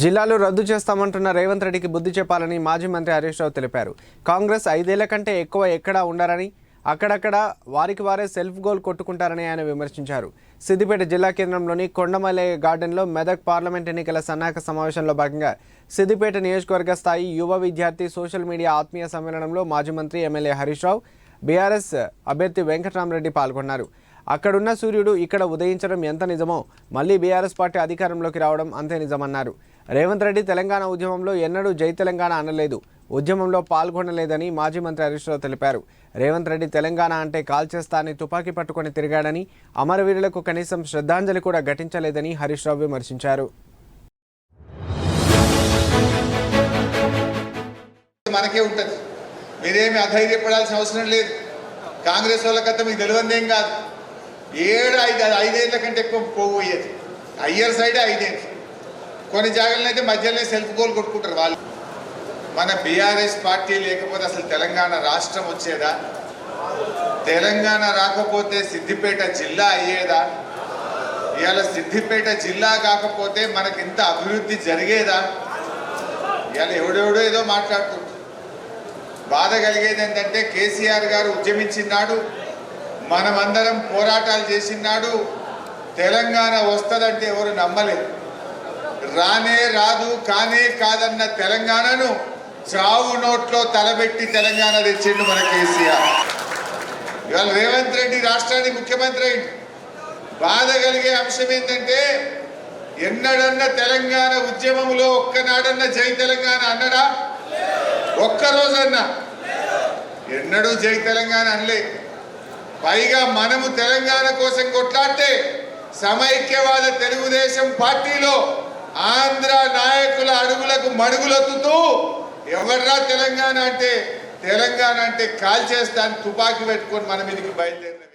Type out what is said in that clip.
జిల్లాలు రద్దు చేస్తామంటున్న రేవంత్ రెడ్డికి బుద్ధి చెప్పాలని మాజీ మంత్రి హరీష్ రావు తెలిపారు. కాంగ్రెస్ ఐదేళ్ళ కంటే ఎక్కువ ఎక్కడా ఉండరని అక్కడక్కడ వారికి వారే సెల్ఫ్ గోల్ కొట్టుకుంటారని ఆయన విమర్శించారు. సిద్దిపేట జిల్లా కేంద్రంలోని కొండమలయ్య గార్డెన్లో మెదక్ పార్లమెంట్ ఎన్నికల సన్నాహక సమావేశంలో భాగంగా సిద్దిపేట నియోజకవర్గ స్థాయి యువ విద్యార్థి సోషల్ మీడియా ఆత్మీయ సమ్మేళనంలో మాజీ మంత్రి ఎమ్మెల్యే హరీష్ రావు బీఆర్ఎస్ అభ్యర్థి వెంకటరామరెడ్డి పాల్గొన్నారు. అక్కడున్న సూర్యుడు ఇక్కడ ఉదయించడం ఎంత నిజమో మళ్ళీ బీఆర్ఎస్ పార్టీ అధికారంలోకి రావడం అంతే నిజమన్నారు. రేవంత్ రెడ్డి తెలంగాణ ఉద్యమంలో ఎన్నడూ జై తెలంగాణ అనలేదు. ఉద్యమంలో పాల్గొనలేదని మాజీ మంత్రి హరీష్ రావు తెలిపారు. రేవంత్ రెడ్డి తెలంగాణ అంటే కాల్చేస్తా అని తుపాకీ పట్టుకొని తిరిగాడని అమరవీరులకు కనీసం శ్రద్ధాంజలి కూడా ఘటించలేదని హరీష్ రావు విమర్శించారు. మనకే ఉంటుంది. మీరేమి అధైర్యపడాల్సిన అవసరం లేదు. కాంగ్రెస్ వాళ్ళకంతా మీకు తెలియందేం కాదు. ఏడు ఐదు ఐదేళ్ళ కంటే ఎక్కువ పోయేది. అయ్యర్ సైడ్ ఐదేళ్ళు. కొన్ని జాగాలను అయితే మధ్యలోనే సెల్ఫ్ గోల్ కొట్టుకుంటారు వాళ్ళు. మన బీఆర్ఎస్ పార్టీ లేకపోతే అసలు తెలంగాణ రాష్ట్రం వచ్చేదా? తెలంగాణ రాకపోతే సిద్దిపేట జిల్లా అయ్యేదా? ఇవాళ సిద్దిపేట జిల్లా కాకపోతే మనకి ఇంత అభివృద్ధి జరిగేదా? ఇవాళ ఎవడెవడో ఏదో మాట్లాడుతుంటారు బాధ కలిగేది ఏంటంటే కేసీఆర్ గారు ఉద్యమించినాడు. మనమందరం పోరాటాలు చేసినాడు. తెలంగాణ వస్తుందంటే ఎవరు నమ్మలేదు. రానే రాదు కానే కాదన్న తెలంగాణను చావు నోట్లో తలబెట్టి తెలంగాణ తెచ్చిండు మన కేసీఆర్. ఇవాళ రేవంత్ రెడ్డి రాష్ట్రానికి ముఖ్యమంత్రి అయింది బాధ కలిగే అంశం ఏంటంటే ఎన్నడన్న తెలంగాణ ఉద్యమంలో ఒక్కనాడన్న జై తెలంగాణ అన్నడా? ఒక్కరోజన్నా? ఎన్నడూ జై తెలంగాణ అనలే. పైగా మనము తెలంగాణ కోసం కొట్లాడితే సమైక్యవాద తెలుగుదేశం పార్టీలో ఆంధ్ర నాయకుల అడుగులకు మడుగులొత్తుతూ ఎవర్రా తెలంగాణ అంటే తెలంగాణ అంటే కాల్చేస్తాను తుపాకీ పెట్టుకొని మన మీదకి బయలుదేరిన